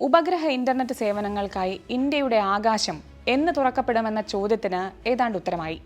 ഉപഗ്രഹ ഇന്റർനെറ്റ് സേവനങ്ങൾക്കായി ഇന്ത്യയുടെ ആകാശം എന്ന് തുറക്കപ്പെടുമെന്ന ചോദ്യത്തിന് ഏതാണ്ട് ഉത്തരമായി.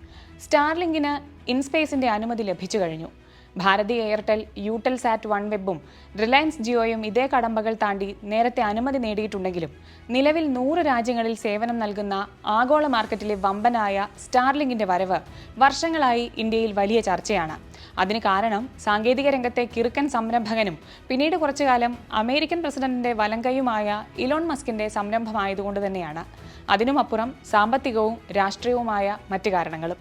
സ്റ്റാർലിങ്കിന് ഇൻസ്പേസിന്റെ അനുമതി ലഭിച്ചു കഴിഞ്ഞു. Bharti Airtel Eutelsat one വെബും റിലയൻസ് ജിയോയും ഇതേ കടമ്പകൾ താണ്ടി നേരത്തെ അനുമതി നേടിയിട്ടുണ്ടെങ്കിലും നിലവിൽ നൂറ് രാജ്യങ്ങളിൽ സേവനം നൽകുന്ന ആഗോള മാർക്കറ്റിലെ വമ്പനായ സ്റ്റാർലിങ്കിന്റെ വരവ് വർഷങ്ങളായി ഇന്ത്യയിൽ വലിയ ചർച്ചയാണ്. അതിന് കാരണം സാങ്കേതിക രംഗത്തെ കിറുക്കൻ സംരംഭകനും പിന്നീട് കുറച്ചു കാലം അമേരിക്കൻ പ്രസിഡന്റിന്റെ വലങ്കയുമായ ഇലോൺ മസ്കിന്റെ സംരംഭമായതുകൊണ്ട് തന്നെയാണ്. അതിനുമപ്പുറം സാമ്പത്തികവും രാഷ്ട്രീയവുമായ മറ്റു കാരണങ്ങളും.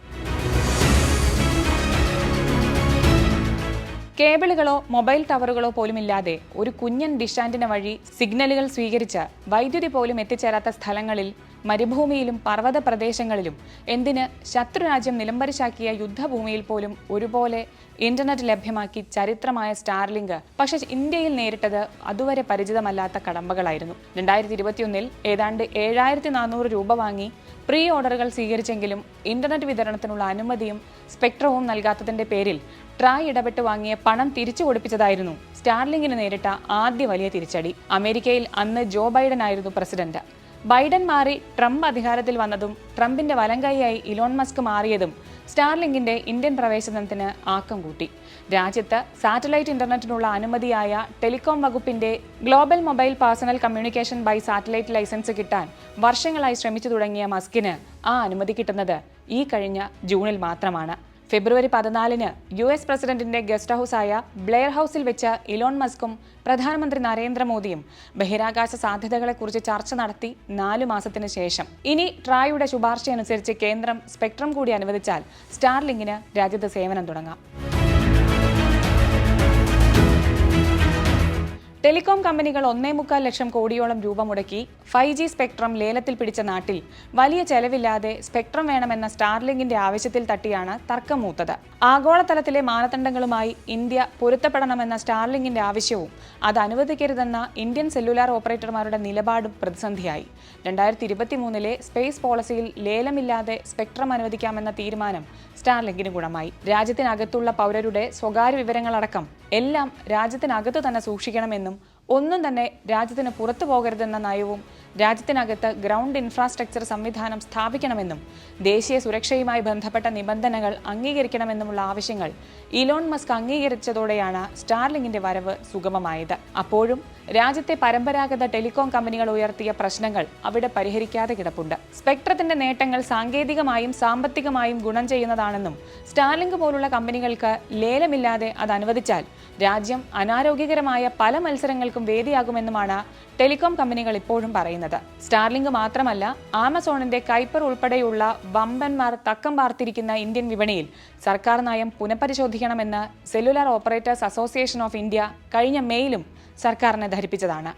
കേബിളുകളോ മൊബൈൽ ടവറുകളോ പോലുമില്ലാതെ ഒരു കുഞ്ഞൻ ഡിഷാന്റിന വഴി സിഗ്നലുകൾ സ്വീകരിച്ച് വൈദ്യുതി പോലും എത്തിച്ചേരാത്ത സ്ഥലങ്ങളിൽ മരുഭൂമിയിലും പർവത പ്രദേശങ്ങളിലും എന്തിന് ശത്രുരാജ്യം നിലംപരിശാക്കിയ യുദ്ധഭൂമിയിൽ പോലും ഒരുപോലെ ഇന്റർനെറ്റ് ലഭ്യമാക്കി ചരിത്രമായ സ്റ്റാർലിങ്ക് പക്ഷേ ഇന്ത്യയിൽ നേരിട്ടത് അതുവരെ പരിചിതമല്ലാത്ത കടമ്പകളായിരുന്നു. രണ്ടായിരത്തി ഇരുപത്തിയൊന്നിൽ ഏതാണ്ട് ഏഴായിരത്തി നാനൂറ് രൂപ വാങ്ങി പ്രീ ഓർഡറുകൾ സ്വീകരിച്ചെങ്കിലും ഇന്റർനെറ്റ് വിതരണത്തിനുള്ള അനുമതിയും സ്പെക്ട്രവും നൽകാത്തതിന്റെ പേരിൽ ട്രായ് ഇടപെട്ട് വാങ്ങിയ പണം തിരിച്ചു കൊടുപ്പിച്ചതായിരുന്നു സ്റ്റാർലിങ്ങിന് നേരിട്ട ആദ്യ വലിയ തിരിച്ചടി. അമേരിക്കയിൽ അന്ന് ജോ ബൈഡൻ ആയിരുന്നു പ്രസിഡന്റ്. ബൈഡൻ മാറി ട്രംപ് അധികാരത്തിൽ വന്നതും ട്രംപിന്റെ വലങ്കൈയായി ഇലോൺ മസ്ക് മാറിയതും സ്റ്റാർലിങ്കിന്റെ ഇന്ത്യൻ പ്രവേശനത്തിന് ആക്കം കൂട്ടി. രാജ്യത്ത് സാറ്റലൈറ്റ് ഇന്റർനെറ്റിനുള്ള അനുമതിയായ ടെലികോം വകുപ്പിന്റെ global mobile personal communication by satellite licence കിട്ടാൻ വർഷങ്ങളായി ശ്രമിച്ചു തുടങ്ങിയ മസ്കിന് ആ അനുമതി കിട്ടുന്നത് ഈ കഴിഞ്ഞ ജൂണിൽ മാത്രമാണ്. ഫെബ്രുവരി പതിനാലിന് യു എസ് പ്രസിഡന്റിന്റെ ഗസ്റ്റ് ഹൗസായ ബ്ലെയർ ഹൗസിൽ വെച്ച് ഇലോൺ മസ്കും പ്രധാനമന്ത്രി നരേന്ദ്രമോദിയും ബഹിരാകാശ സാധ്യതകളെക്കുറിച്ച് ചർച്ച നടത്തി നാലു മാസത്തിന് ശേഷം. ഇനി ട്രായുടെ ശുപാർശയനുസരിച്ച് കേന്ദ്രം സ്പെക്ട്രം കൂടി അനുവദിച്ചാൽ സ്റ്റാർലിങ്ങിന് രാജ്യത്ത് സേവനം തുടങ്ങാം. ടെലികോം കമ്പനികൾ ഒന്നേ മുക്കാൽ ലക്ഷം കോടിയോളം രൂപ മുടക്കി ഫൈവ് ജി സ്പെക്ട്രം ലേലത്തിൽ പിടിച്ച നാട്ടിൽ വലിയ ചെലവില്ലാതെ സ്പെക്ട്രം വേണമെന്ന സ്റ്റാർലിങ്കിന്റെ ആവശ്യത്തിൽ തട്ടിയാണ് തർക്കം മൂത്തത്. ആഗോളതലത്തിലെ മാനദണ്ഡങ്ങളുമായി ഇന്ത്യ പൊരുത്തപ്പെടണമെന്ന സ്റ്റാർലിങ്കിന്റെ ആവശ്യവും അത് അനുവദിക്കരുതെന്ന ഇന്ത്യൻ സെല്ലുലാർ ഓപ്പറേറ്റർമാരുടെ നിലപാടും പ്രതിസന്ധിയായി. രണ്ടായിരത്തി ഇരുപത്തി മൂന്നിലെ സ്പേസ് പോളിസിയിൽ ലേലമില്ലാതെ സ്പെക്ട്രം അനുവദിക്കാമെന്ന തീരുമാനം സ്റ്റാർലിങ്കിന് ഗുണമായി. രാജ്യത്തിനകത്തുള്ള പൗരരുടെ സ്വകാര്യ വിവരങ്ങളടക്കം എല്ലാം രാജ്യത്തിനകത്ത് തന്നെ സൂക്ഷിക്കണമെന്നും ഒന്നും തന്നെ രാജ്യത്തിന് പുറത്തു പോകരുതെന്ന നയവും രാജ്യത്തിനകത്ത് ഗ്രൗണ്ട് ഇൻഫ്രാസ്ട്രക്ചർ സംവിധാനം സ്ഥാപിക്കണമെന്നും ദേശീയ സുരക്ഷയുമായി ബന്ധപ്പെട്ട നിബന്ധനകൾ അംഗീകരിക്കണമെന്നുമുള്ള ആവശ്യങ്ങൾ ഇലോൺ മസ്ക് അംഗീകരിച്ചതോടെയാണ് സ്റ്റാർലിങ്ങിന്റെ വരവ് സുഗമമായത്. അപ്പോഴും രാജ്യത്തെ പരമ്പരാഗത ടെലികോം കമ്പനികൾ ഉയർത്തിയ പ്രശ്നങ്ങൾ അവിടെ പരിഹരിക്കാതെ കിടപ്പുണ്ട്. സ്പെക്ട്രത്തിന്റെ നേട്ടങ്ങൾ സാങ്കേതികമായും സാമ്പത്തികമായും ഗുണം ചെയ്യുന്നതാണെന്നും സ്റ്റാർലിങ്ക് പോലുള്ള കമ്പനികൾക്ക് ലേലമില്ലാതെ അത് അനുവദിച്ചാൽ രാജ്യം അനാരോഗ്യകരമായ പല മത്സരങ്ങൾക്കും വേദിയാകുമെന്നുമാണ് ടെലികോം കമ്പനികൾ ഇപ്പോഴും പറയുന്നത്. സ്റ്റാർലിങ്ക് മാത്രമല്ല ആമസോണിന്റെ കൈപ്പർ ഉൾപ്പെടെയുള്ള വമ്പന്മാർ തക്കം പാർത്തിരിക്കുന്ന ഇന്ത്യൻ വിപണിയിൽ സർക്കാർ നയം പുനഃപരിശോധിക്കണമെന്ന് cellular operators association of India കഴിഞ്ഞ മെയിലും സർക്കാരിനെ ധരിപ്പിച്ചതാണ്.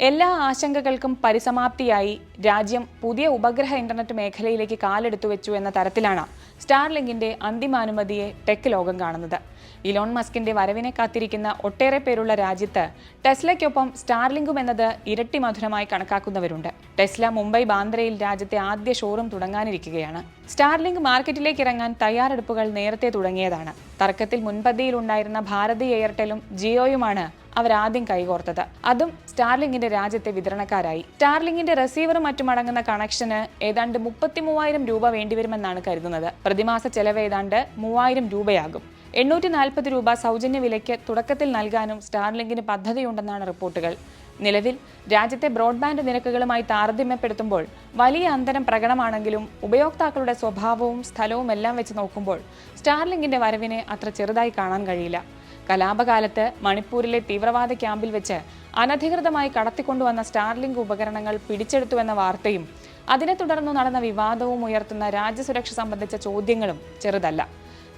എല്ലാ ആശങ്കകൾക്കും പരിസമാപ്തിയായി രാജ്യം പുതിയ ഉപഗ്രഹ ഇന്റർനെറ്റ് മേഖലയിലേക്ക് കാലെടുത്തു വെച്ചു എന്ന തരത്തിലാണ് സ്റ്റാർലിങ്കിന്റെ അന്തിമാനുമതിയെ ടെക് ലോകം കാണുന്നത്. ഇലോൺ മസ്കിന്റെ വരവിനെ കാത്തിരിക്കുന്ന ഒട്ടേറെ പേരുള്ള രാജ്യത്ത് ടെസ്ലയ്ക്കൊപ്പം സ്റ്റാർലിങ്കും എന്നത് ഇരട്ടി മധുരമായി കണക്കാക്കുന്നവരുണ്ട്. ടെസ്ല മുംബൈ ബാന്ദ്രയിൽ രാജ്യത്തെ ആദ്യ ഷോറൂം തുടങ്ങാനിരിക്കുകയാണ്. സ്റ്റാർലിങ്ക് മാർക്കറ്റിലേക്ക് ഇറങ്ങാൻ തയ്യാറെടുപ്പുകൾ നേരത്തെ തുടങ്ങിയതാണ്. തർക്കത്തിൽ മുൻപന്തിയിലുണ്ടായിരുന്ന ഭാരതി എയർടെലും ജിയോയുമാണ് അവരാദ്യം കൈകോർത്തത്. അതും സ്റ്റാർലിങ്ങിന്റെ രാജ്യത്തെ വിതരണക്കാരായി. സ്റ്റാർലിങ്ങിന്റെ റെസീവറും മറ്റും അടങ്ങുന്ന കണക്ഷന് ഏതാണ്ട് മുപ്പത്തി മൂവായിരം രൂപ വേണ്ടിവരുമെന്നാണ് കരുതുന്നത്. പ്രതിമാസ ചെലവ് ഏതാണ്ട് മൂവായിരം രൂപയാകും. എണ്ണൂറ്റി നാൽപ്പത് രൂപ സൗജന്യ വിലയ്ക്ക് തുടക്കത്തിൽ നൽകാനും സ്റ്റാർലിങ്കിന് പദ്ധതിയുണ്ടെന്നാണ് റിപ്പോർട്ടുകൾ. നിലവിൽ രാജ്യത്തെ ബ്രോഡ്ബാൻഡ് നിരക്കുകളുമായി താരതമ്യപ്പെടുത്തുമ്പോൾ വലിയ അന്തരം പ്രകടമാണെങ്കിലും ഉപയോക്താക്കളുടെ സ്വഭാവവും സ്ഥലവും എല്ലാം വെച്ച് നോക്കുമ്പോൾ സ്റ്റാർലിങ്കിന്റെ വരവിനെ അത്ര ചെറുതായി കാണാൻ കഴിയില്ല. കലാപകാലത്ത് മണിപ്പൂരിലെ തീവ്രവാദ ക്യാമ്പിൽ വെച്ച് അനധികൃതമായി കടത്തിക്കൊണ്ടുവന്ന സ്റ്റാർലിങ്ക് ഉപകരണങ്ങൾ പിടിച്ചെടുത്തുവെന്ന വാർത്തയും അതിനെ തുടർന്ന് നടന്ന വിവാദവും ഉയർത്തുന്ന രാജ്യസുരക്ഷ സംബന്ധിച്ച ചോദ്യങ്ങളും ചെറുതല്ല.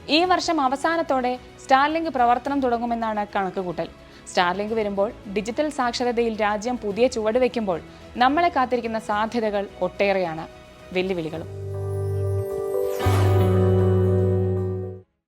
ഈ വർഷം അവസാനത്തോടെ സ്റ്റാർലിങ്ക് പ്രവർത്തനം തുടങ്ങുമെന്നാണ് കണക്കുകൂട്ടൽ. സ്റ്റാർലിങ്ക് വരുമ്പോൾ ഡിജിറ്റൽ സാക്ഷരതയിൽ രാജ്യം പുതിയ ചുവടുവെക്കുമ്പോൾ നമ്മളെ കാത്തിരിക്കുന്ന സാധ്യതകൾ ഒട്ടേറെയാണ്. വെല്ലുവിളികളും.